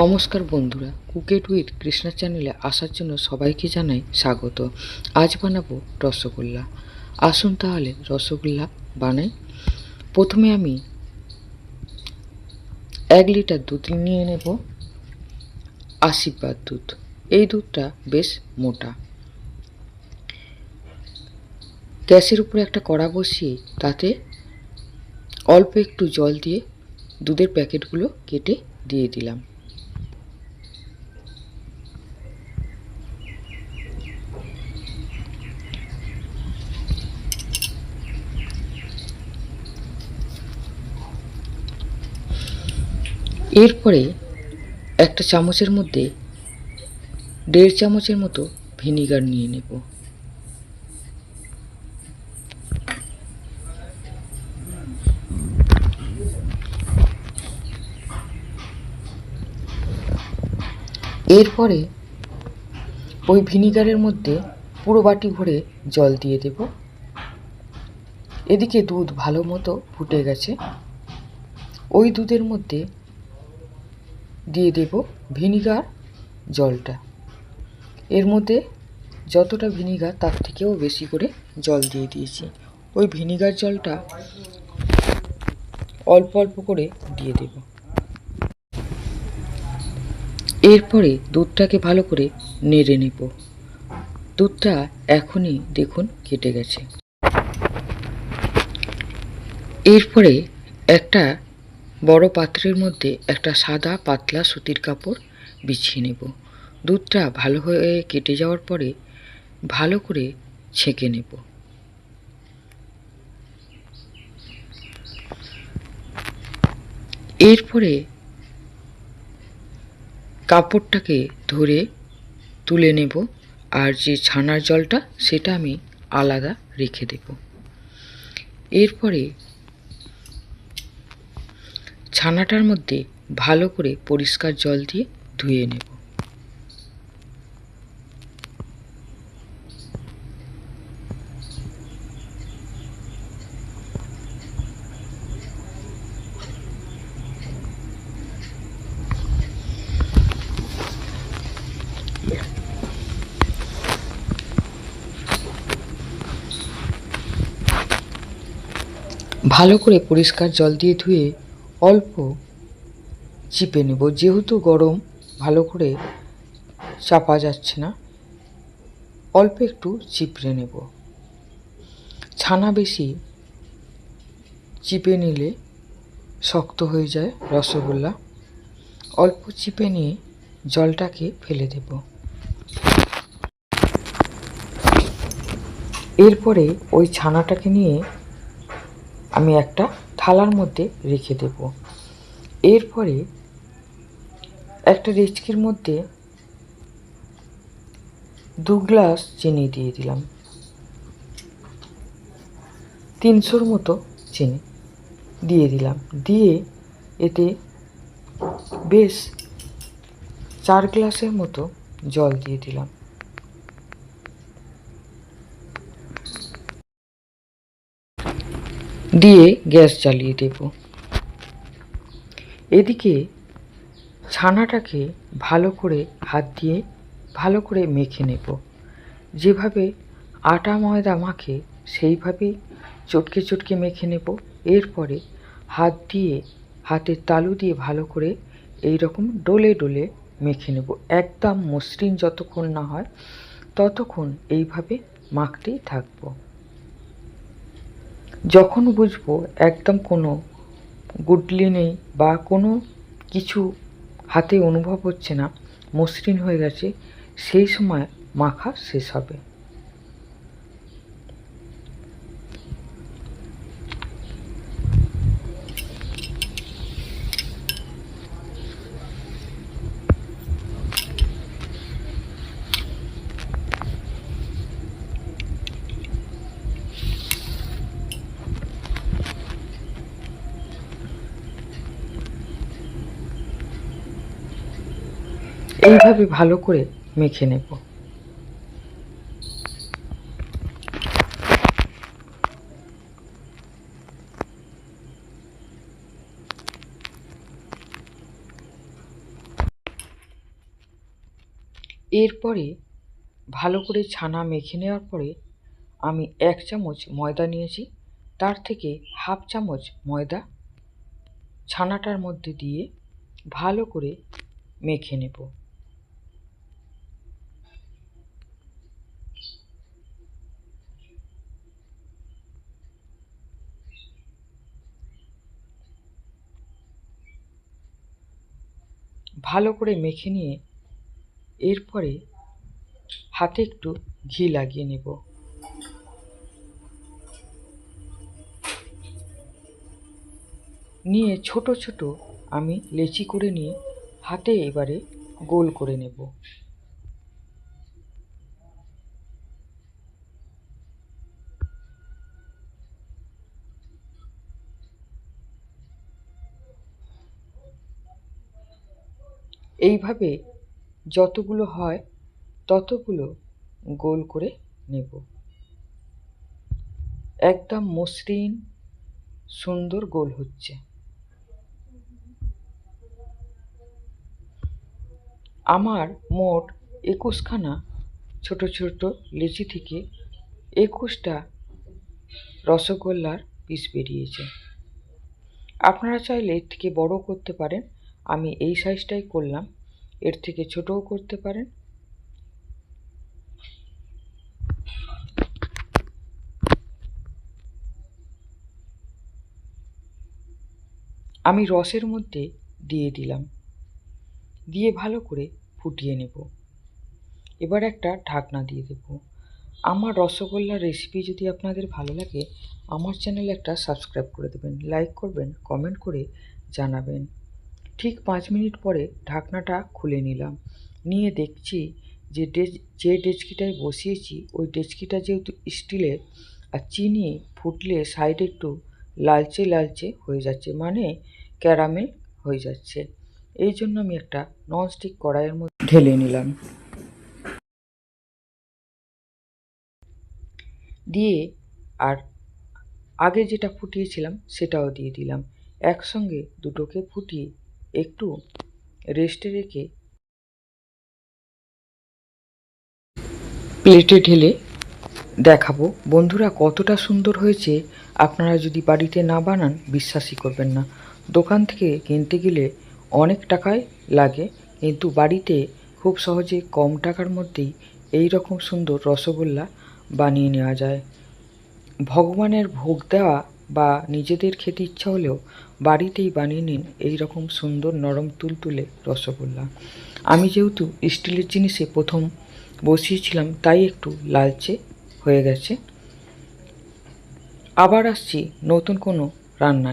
নমস্কার বন্ধুরা cook it with Krishna চ্যানেলে আসার জন্য সবাইকে জানাই স্বাগত। আজ বানাবো রসগোল্লা। আসুন তাহলে রসগোল্লা বানাই। প্রথমে আমি এক লিটার দুধ নিয়ে নেব। আশীর্বাদ দুধ। এই দুধটা বেশ মোটা। গ্যাসের উপরে একটা কড়া বসিয়ে তাতে অল্প একটু জল দিয়ে দুধের প্যাকেটগুলো কেটে দিয়ে দিলাম। এরপরে একটা চামচের মধ্যে দেড় চামচের মতো ভিনিগার নিয়ে নেব। এরপরে ওই ভিনিগারের মধ্যে পুরো বাটি ভরে জল দিয়ে দেব। এদিকে দুধ ভালো মতো ফুটে গেছে। ওই দুধের মধ্যে দিয়ে দেব ভিনিগার জলটা। এর মধ্যে যতটা ভিনিগার তার থেকেও বেশি করে জল দিয়ে দিয়েছি। ওই ভিনিগার জলটা অল্প অল্প করে দিয়ে দেব। এরপরে দুধটাকে ভালো করে নেড়ে নেব। দুধটা এখনই দেখুন কেটে গেছে। এরপরে একটা বড় পাত্রের মধ্যে একটা সাদা পাতলা সুতির কাপড় বিছিয়ে নেব। দুধটা ভালো হয়ে কেটে যাওয়ার পরে ভালো করে ছেঁকে নেব। এরপরে কাপড়টাকে ধরে তুলে নেব আর যে ছানার জলটা সেটা আমি আলাদা রেখে দেব। এরপরে ছানাটার মধ্যে ভালো করে পরিষ্কার জল দিয়ে ধুয়ে নেব। ভালো করে পরিষ্কার জল দিয়ে ধুয়ে অল্প চিপে নেব। যেহেতু গরম, ভালো করে চাপা যাচ্ছে না, অল্প একটু চিপড়ে নেব। ছানা বেশি চিপে নিলে শক্ত হয়ে যায় রসগোল্লা। অল্প চিপে নিয়ে জলটাকে ফেলে দেব। এরপরে ওই ছানাটাকে নিয়ে আমি একটা থালার মধ্যে রেখে দেব। এরপরে একটা রেচকির মধ্যে দু গ্লাস চিনি দিয়ে দিলাম। তিনশোর মতো চিনি দিয়ে দিলাম। দিয়ে এতে বেশ চার গ্লাসের মতো জল দিয়ে দিলাম। দিয়ে গ্যাস জ্বালিয়ে দেব। এদিকে ছানাটাকে ভালো করে হাত দিয়ে ভালো করে মেখে নেব। যেভাবে আটা ময়দা মাখে, সেইভাবেই চটকে চটকে মেখে নেব। এরপরে হাত দিয়ে, হাতের তালু দিয়ে ভালো করে এই রকম ডলে ডলে মেখে নেব। একদম মসৃণ যতক্ষণ না হয়, ততক্ষণ এইভাবে মাখতেই থাকব। যখন বুঝব একদম কোনো গুডলি নেই বা কোনো কিছু হাতে অনুভব হচ্ছে না, মসৃণ হয়ে গেছে, সেই সময় মাখা শেষ হবে। এইভাবে ভালো করে মেখে নেব। এরপরে ভালো করে ছানা মেখে নেওয়ার পরে আমি এক চামচ ময়দা নিয়েছি। তার থেকে হাফ চামচ ময়দা ছানাটার মধ্যে দিয়ে ভালো করে মেখে নেব। ভালো করে মেখে নিয়ে এরপরে হাতে একটু ঘি লাগিয়ে নেব। নিয়ে ছোট ছোট আমি লেচি করে নিয়ে হাতে এবারে গোল করে নেব। এইভাবে যতগুলো হয়, ততগুলো গোল করে নেব। একদম মসৃণ, সুন্দর গোল হচ্ছে। আমার মোট একুশখানা ছোট ছোট লিচি থেকে একুশটা রসগোল্লার পিস বেরিয়েছে। আপনারা চাইলে এর থেকে বড় করতে পারেন। আমি এই সাইজটাই করলাম। এর থেকে ছোটও করতে পারেন। আমি রসের মধ্যে দিয়ে দিলাম। দিয়ে ভালো করে ফুটিয়ে নেব। এবার একটা ঢাকনা দিয়ে দেব। আমার রসগোল্লার রেসিপি যদি আপনাদের ভালো লাগে, আমার চ্যানেলে একটা সাবস্ক্রাইব করে দেবেন। লাইক করবেন কমেন্ট করে জানাবেন। ঠিক পাঁচ মিনিট পরে ঢাকনাটা খুলে নিলাম। নিয়ে দেখছি যে ডেচ যে ডেচকিটায় বসিয়েছি, ওই ডেচকিটা যেহেতু স্টিলের আর চিনি ফুটলে সাইডে একটু লালচে লালচে হয়ে যাচ্ছে মানে ক্যারামেল হয়ে যাচ্ছে। এই জন্য আমি একটা ননস্টিক কড়াইয়ের মধ্যে ঢেলে নিলাম। দিয়ে আর আগে যেটা ফুটিয়েছিলাম, সেটাও দিয়ে দিলাম। একসঙ্গে দুটোকে ফুটিয়ে একটু রেস্টে রেখে প্লেটে ঢেলে দেখাবো। বন্ধুরা, কতটা সুন্দর হয়েছে। আপনারা যদি বাড়িতে না বানান, বিশ্বাসই করবেন না। দোকান থেকে কিনতে গেলে অনেক টাকায় লাগে, কিন্তু বাড়িতে খুব সহজে কম টাকার মধ্যেই এই রকম সুন্দর রসগোল্লা বানিয়ে নেওয়া যায়। ভগবানের ভোগ দেওয়া বা নিজেদের খেতে ইচ্ছা হলেও বাড়িতেই বানিয়ে নিন এই রকম সুন্দর নরম তুলতুলে রসগোল্লা। আমি যেহেতু স্টিলের জিনিসে প্রথম বসিয়েছিলাম, তাই একটু লালচে হয়ে গেছে। আবার আসছি নতুন কোনো রান্না নিয়ে।